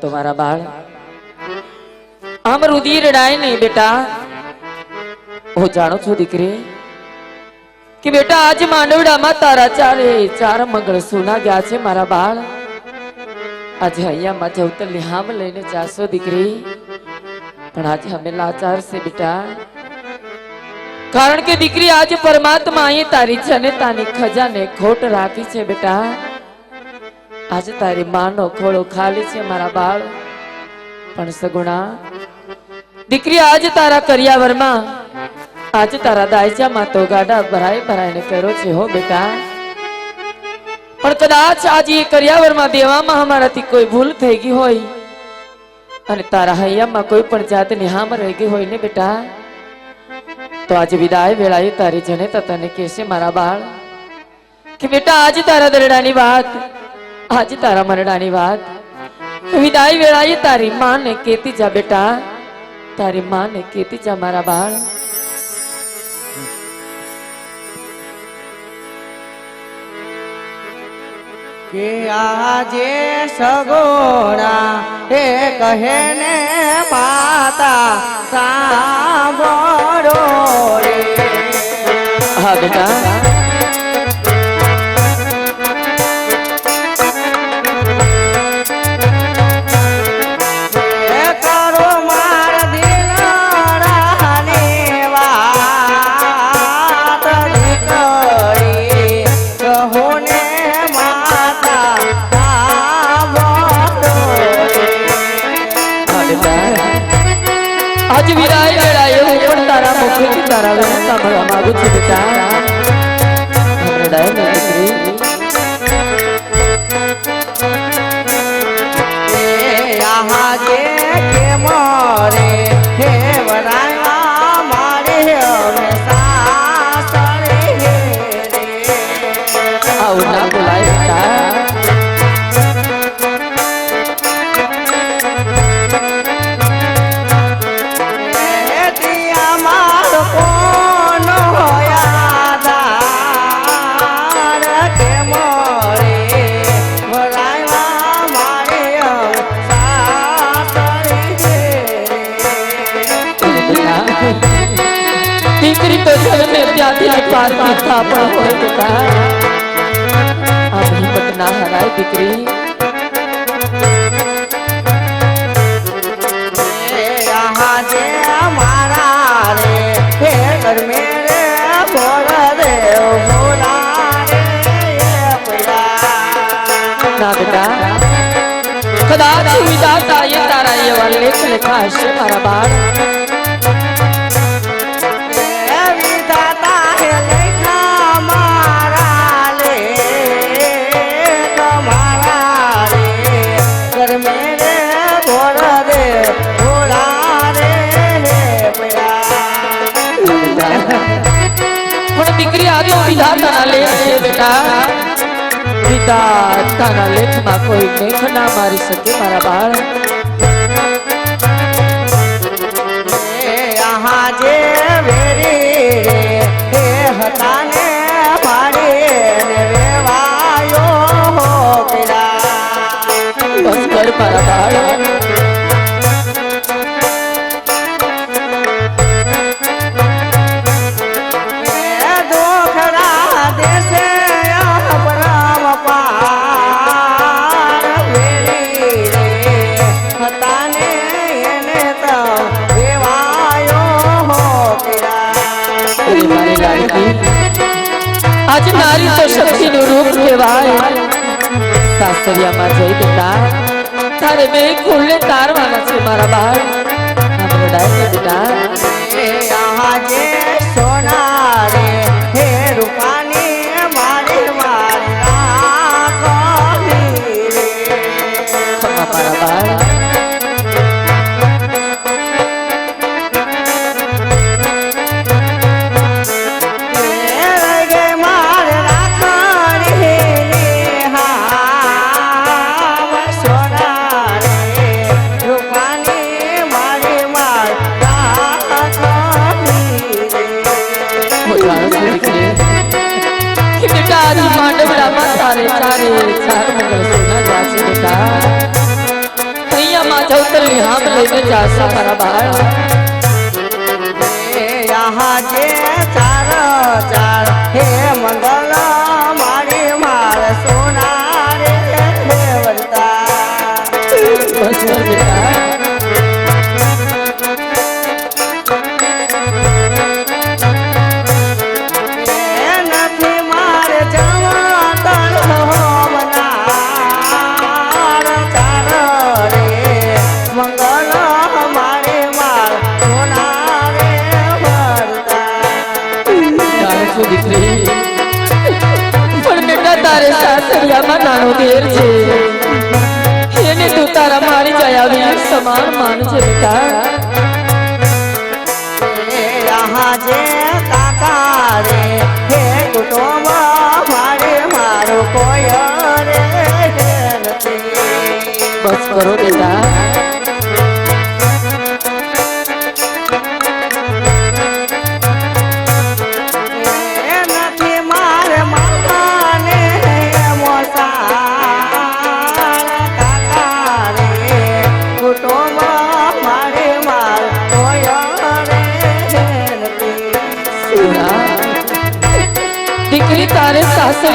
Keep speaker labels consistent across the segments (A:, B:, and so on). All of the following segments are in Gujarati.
A: તો મારા બાળ. આમ રુધિર ડાય નહીં બેટા. હું જાણું છું દીકરી કે બેટા આજ માંડવડામાં તારા ચારે ચાર મંગળ સુના ગયા છે મારા બાળ. આજે અહીંયામાં જવતર હામ લઈને જાશો દીકરી. પણ આજે અમે લાચાર છે બેટા. કારણ કે દીકરી આજે પરમાત્મા અહીં તારી જનતાની ખજાને ખોટ રાખી છે બેટા. આજે તારી માનો ખોળો ખાલી છે મારા બાળ. પણ સગુણા, દીકરી આજે તારા કરિયાવરમાં, આજે તારા દાયજામાં તો ગાડા ભરાય ભરાઈને કર્યો છે હો બેટા. પણ કદાચ આજે એ કરિયાવરમાં દેવામાં અમારાથી કોઈ ભૂલ થઈ ગઈ હોય, અને તારા હૈયામાં કોઈ પણ જાતની હામ રહી ગઈ હોય ને બેટા. તો આજે વિદાય વેળાએ તારી જનેતા તને કહેશે મારા બાળ. કે બેટા, આજે તારા દરડાની વાત આજે તારા મરડાની વાત. વિદાય વેળાએ તારી માને કેતી જા બેટા. તારી માને કેતી જા મારા બાળ.
B: કે આજે સગોડા એ કહે ને માતા સાંભળો રે.
A: હા બેટા. સાંભળવા માંગુ છું બેટા
B: પરમાત્મા ઈચ્છા પણ હોય
A: બેટા આ મહિમત કદાચ તારા એવા લેખ લખાશે મારા બાળ પણ દીકરી આ તો વિધાતાના લેખ છે બેટા. વિધાતાના લેખમાં કોઈ લેખ ના મારી શકે મારા બાળ. કહેવાય સાસરિયામાં જઈ બેટા તારે. બે ખુલ્લે તારવાના છે મારા બાળ. રડાય બેટા તારી
B: પાંડવડામાં તારે તારે ચાર મંગળ સોના જાસી બેટા અહીંયા માં ચૌતર વિહામ લઈને જાસા મારા બાળ.
A: એ આહા જે ચાર ચાર
B: છું દીકરી પણ બેટા તારે સાસરિયામાં નાનો દેર છે એને તું તારા મારી જયાવી સમાન
A: માન છે
B: બેટા કરો બેટા.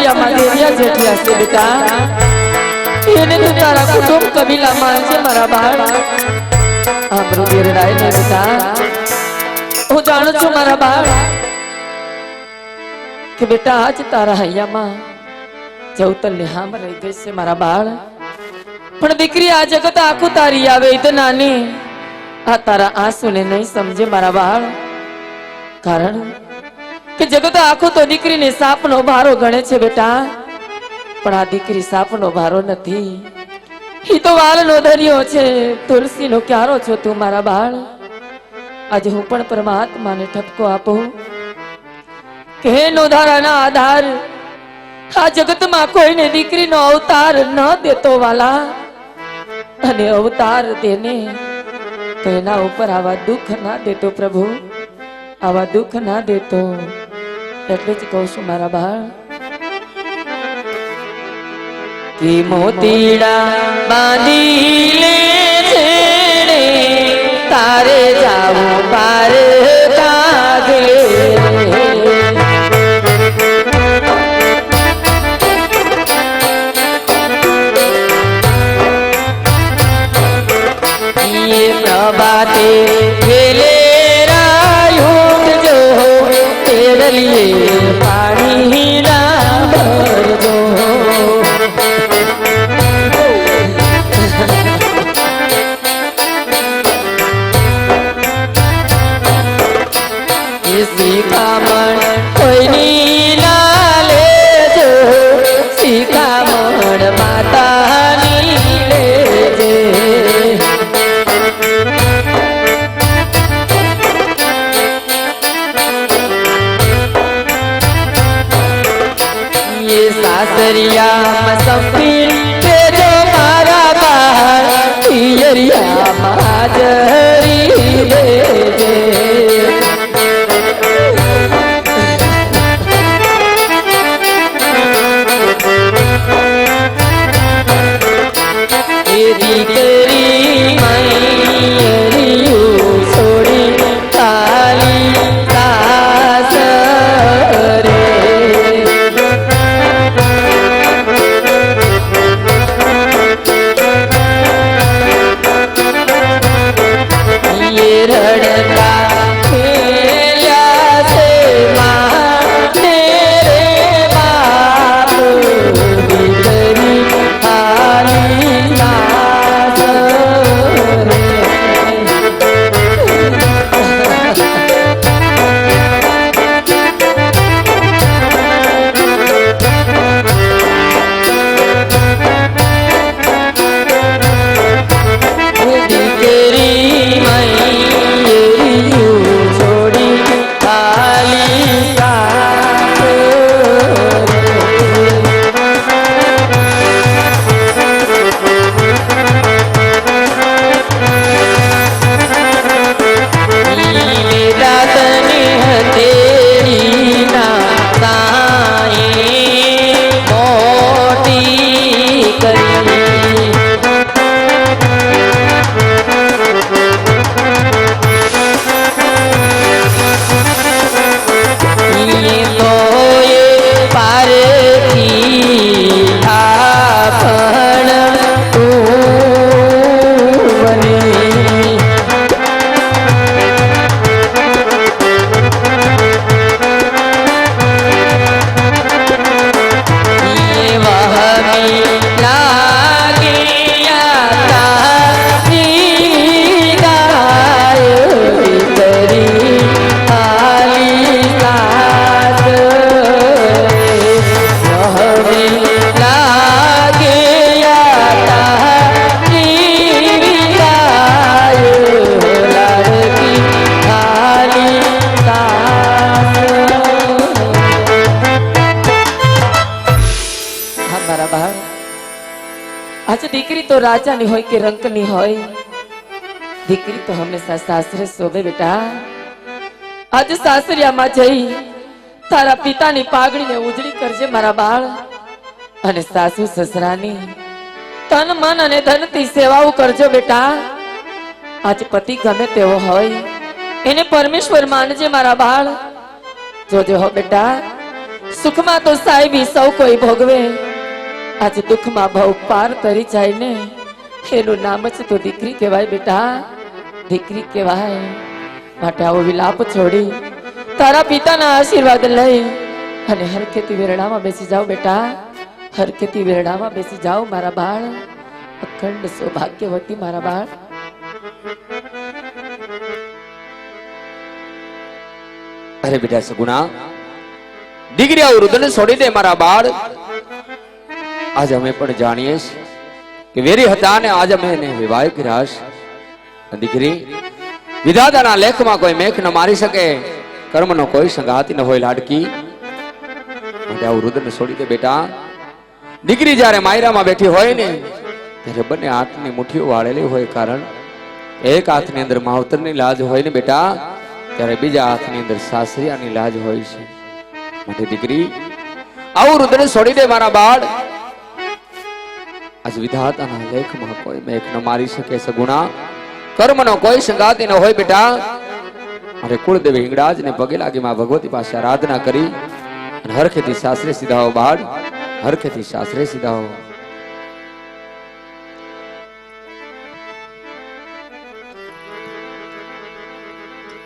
B: સાસરિયામાં દેવ્યા જેઠિયા છે બેટા. એને તું તારા કુટુંબ કબીલા માનજે મારા બાળ. આમરું દેરડાય ને બેટા. હું જાણું છું મારા બાળ કે બેટા આજ તારા હૈયામાં જવતલ ને હામ રહી ગઈ છે મારા બાળ. પણ દીકરી, આ જગત આખું તારી આવે તો નાની. આ તારા આંસુને નહીં સમજે મારા બાળ. કારણ કે જગત આખું તો દીકરીને સાપનો ભારો ગણે છે બેટા. પણ આ દીકરી સાપનો ભારો નથી. એ તો વાલનો દરિયો છે. તુલસીનો ક્યારો છો તું મારા બાળ? આજે હું પણ પરમાત્માને ઠપકો આપું. કે નોધારાના આધાર, આ જગતમાં કોઈને દીકરીનો અવતાર ન દેતો વાલા. અને અવતાર દેને તો એના ઉપર આવા દુઃખ ના દેતો પ્રભુ. આવા દુઃખ ના દેતો એટલે જ કહું છું મારા બાળ કે મોતીડા બાંધી લે છેડે તારે જાવું પાર કાગે શિખામણ કોઈની ના લેજો શિખામણ માતાની લેજે. સાસરિયા સફી રાજાની હોય કે રંકની હોય? દીકરી તો હંમેશા સાસરે શોભે બેટા. આજે સાસરિયામાં જઈ તારા પિતાની પાઘડીને ઉજળી કરજે મારા બાળ. અને સાસુ સસરાની તન, મન અને ધનથી સેવાઓ કરજો બેટા. આજ પતિ ગમે તેવો હોય, એને પરમેશ્વર માનજે મારા બાળ. જોજે હો બેટા, સુખમાં તો સાહેબી સૌ કોઈ ભોગવે. આજે દુઃખમાં ભાવ પાર તરી જાય ને એનું નામ જ તો દીકરી કહેવાય બેટા. દીકરી કહેવાય. માટે આવો વિલાપ છોડી તારા પિતાના આશીર્વાદ લઈ અને હરખેતી વેરડામાં બેસી જાઓ બેટા. હરખેતી વેરડામાં બેસી જાઓ મારા બાળ. અખંડ સૌભાગ્યવતી મારા બાળ.
C: અરે બેટા સગુણા, દીકરી આવું રુદન છોડી દે મારા બાળ. આજ અમે પણ જાણીએ કે વેરી હતા ને આજ અમે એને વિવાહ કર્યા દીકરી, વિધાતાના લેખમાં કોઈ મેઘ ન મારી શકે, કર્મનો કોઈ સંગાતી ન હોય લાડકી. માટે આવું વૃદ્ધને છોડી દે બેટા. દીકરી જ્યારે માયરામાં બેઠી હોય ને, ત્યારે બંને હાથની મુઠ્ઠીઓ વાળેલી હોય કારણ એક હાથની અંદર માવતરની લાજ હોય ને બેટા, ત્યારે બીજા હાથની અંદર સાસરિયાની લાજ હોય છે. માટે દીકરી, આવું રુદ્ર છોડી દે મારા બાળ. આજ વિધાતાના લેખમાં કોઈ મેઘ ન મારી શકે સગુણા કર્મનો કોઈ સંગાતી ન હોય બેટા. અરે કુળદેવી હિંગળાજ ને પગે લાગી માં ભગવતી પાસે આરાધના કરી. અને હરખેથી શાસ્ત્રે સીધાઓ બાળ. હરખેથી શાસ્ત્રે સીધાઓ.